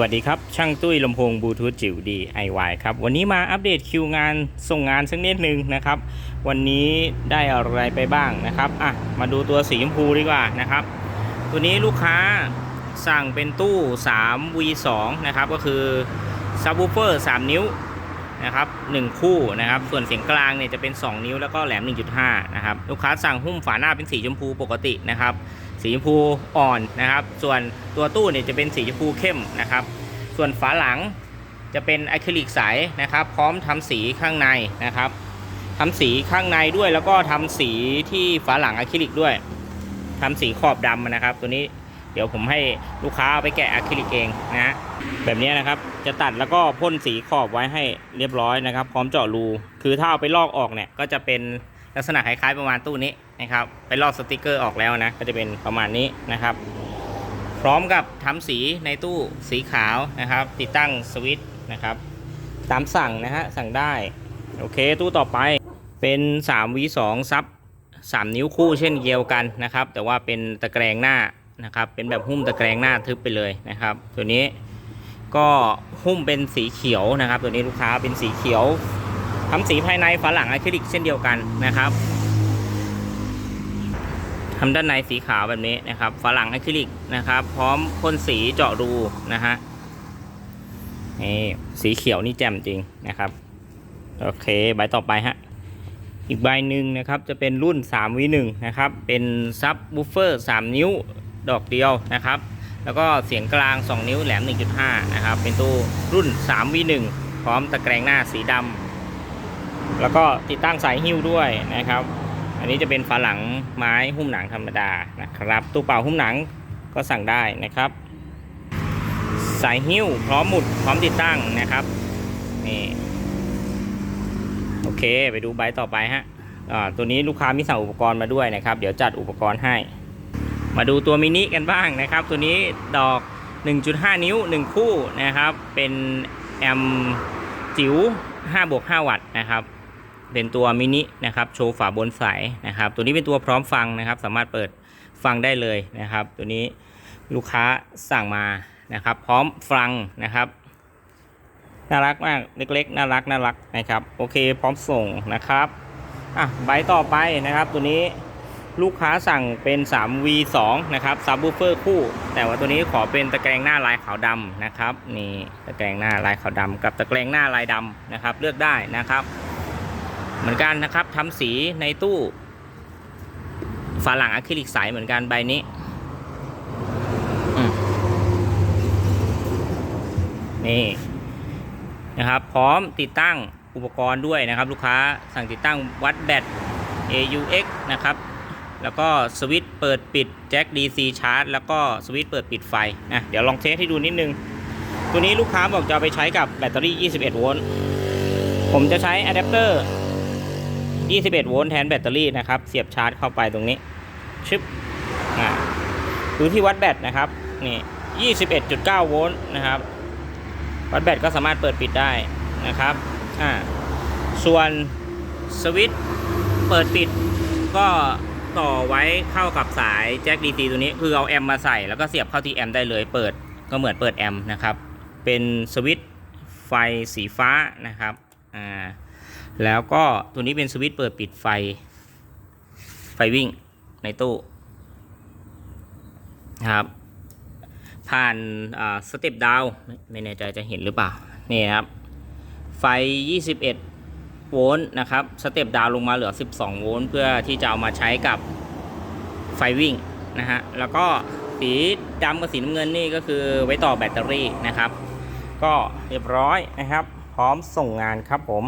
วัสดีครับ ช่างตุ้ยลำโพงบลูทูธจิ๋ว DIY ครับ วันนี้มาอัปเดตคิวงานส่งงานสักนิดนึงนะครับ วันนี้ได้อะไรไปบ้างนะครับอะมาดูตัวสีชมพูดีกว่านะครับ ตัวนี้ลูกค้าสั่งเป็นตู้ 3 V2 นะครับ ก็คือซับวูเฟอร์ 3 นิ้ว นะครับ1คู่นะครับ ส่วนเสียงกลางเนี่ยจะเป็น 2 นิ้วแล้วก็แหลม 1.5 นะครับ ลูกค้าสั่งหุ้มฝาหน้าเป็นสีชมพูปกตินะครับ สีชมพูอ่อนนะครับ ส่วนตัวตู้เนี่ยจะเป็นสีชมพูเข้มนะครับ ส่วนฝาหลังจะเป็นอะคริลิกใสนะครับ พร้อมทำสีข้างในนะครับทำสีข้างในด้วยแล้วก็ทำสีที่ฝาหลังอะคริลิกด้วยทำสีขอบดำนะครับ ตัวนี้ เดี๋ยวผมให้ลูกค้าไปแกะอะคริลิกเองนะแบบนี้นะครับจะตัดแล้วก็พ่นสีขอบไว้ให้เรียบร้อยนะครับ พร้อมเจาะรู คือถ้าเอาไปลอกออกเนี่ยก็จะเป็นลักษณะคล้ายๆประมาณตู้นี้นะครับ ไปลอกสติกเกอร์ออกแล้วนะ ก็จะเป็นประมาณนี้นะครับ พร้อมกับทำสีในตู้สีขาวนะครับ ติดตั้งสวิตช์นะครับ ตามสั่งนะฮะสั่งได้ โอเคตู้ต่อไปเป็น3 v 2ซับ3 นิ้วคู่เช่นเดียวกันนะครับ แต่ว่าเป็นตะแกรงหน้า นะครับเป็นแบบหุ้มตะแกรงหน้าทึบไปเลยนะครับ ตัวนี้ก็หุ้มเป็นสีเขียวนะครับ ตัวนี้ลูกค้าเป็นสีเขียวทำสีภายในฝาหลังอะคริลิกเช่นเดียวกันนะครับทำด้านในสีขาวแบบนี้นะครับฝาหลังอะคริลิกนะครับ พร้อมพ่นสีเจาะรูนะฮะนี่สีเขียวนี่แจ่มจริงนะครับโอเคใบต่อไปฮะอีกใบหนึ่งนะครับจะเป็นรุ่น 3 v 1 นะครับ เป็นซับบูฟเฟอร์ 3 นิ้ว ดอกเดียวนะครับ แล้วก็เสียงกลาง 2 นิ้วแหลม 1.5 นะครับ เป็นตู้รุ่น 3 v 1 พร้อมตะแกรงหน้าสีดำแล้วก็ติดตั้งสายหิ้วด้วยนะครับ อันนี้จะเป็นฝาหลังไม้หุ้มหนังธรรมดานะครับ ตู้เปล่าหุ้มหนังก็สั่งได้นะครับ สายหิ้วพร้อมหมุดพร้อมติดตั้งนะครับนี่โอเค ไปดูใบต่อไปฮะตัวนี้ลูกค้ามีสั่งอุปกรณ์มาด้วยนะครับ เดี๋ยวจัดอุปกรณ์ให้ มาดูตัวมินิกันบ้างนะครับ ตัวนี้ดอก 1.5 นิ้ว 1 คู่นะครับ เป็นแอมจิ๋ว5บวก5วัตต์นะครับ เป็นตัวมินินะครับโชว์ฝาบนใสนะครับ ตัวนี้เป็นตัวพร้อมฟังนะครับ สามารถเปิดฟังได้เลยนะครับ ตัวนี้ลูกค้าสั่งมานะครับ พร้อมฟังนะครับน่ารักมากเล็กๆน่ารักน่ารักนะครับ โอเคพร้อมส่งนะครับอะใบต่อไปนะครับ ตัวนี้ ลูกค้าสั่งเป็น 3V2 นะครับซับบูเฟอร์คู่ แต่ว่าตัวนี้ขอเป็นตะแกรงหน้าลายขาวดำนะครับนี่ตะแกรงหน้าลายขาวดำกับตะแกรงหน้าลายดำนะครับ เลือกได้นะครับ เหมือนกันนะครับทำสีในตู้ฝาหลังอะคริลิกใสเหมือนกันใบนี้นี่นะครับ พร้อมติดตั้งอุปกรณ์ด้วยนะครับ ลูกค้าสั่งติดตั้งวัดแบต AUX นะครับ แล้วก็สวิตช์เปิดปิดแจ็ค DC ชาร์จแล้วก็สวิตช์เปิดปิดไฟนะเดี๋ยวลองเทสให้ดูนิดนึง ตัวนี้ลูกค้าบอกจะไปใช้กับแบตเตอรี่ 21 โวลต์ผมจะใช้อะแดปเตอร์ 21 โวลต์แทนแบตเตอรี่นะครับ เสียบชาร์จเข้าไปตรงนี้ ชึบอ่าดูที่วัดแบตนะครับนี่21.9 โวลต์นะครับ วัดแบตก็สามารถเปิดปิดได้นะครับอ่าส่วนสวิตช์เปิดปิดก็ ต่อไว้เข้ากับสายแจ็ค DC ตัวนี้คือเอาแอมมาใส่แล้วก็เสียบเข้าที่แอมได้เลยเปิดก็เหมือนเปิดแอมนะครับ เป็นสวิตช์ไฟสีฟ้านะครับอ่าแล้วก็ตัวนี้เป็นสวิตช์เปิดปิดไฟ ไฟวิ่งในตู้นะครับผ่านสเต็ปดาวไม่แน่ใจจะเห็นหรือเปล่า นี่ครับ ไฟ 21 โวลต์นะครับสเต็ปดาวลงมาเหลือ 12 โวลต์เพื่อที่จะเอามาใช้กับไฟวิ่งนะฮะแล้วก็สีดำกับสีน้ำเงินนี่ก็คือไว้ต่อแบตเตอรี่นะครับ ก็เรียบร้อยนะครับ พร้อมส่งงานครับผม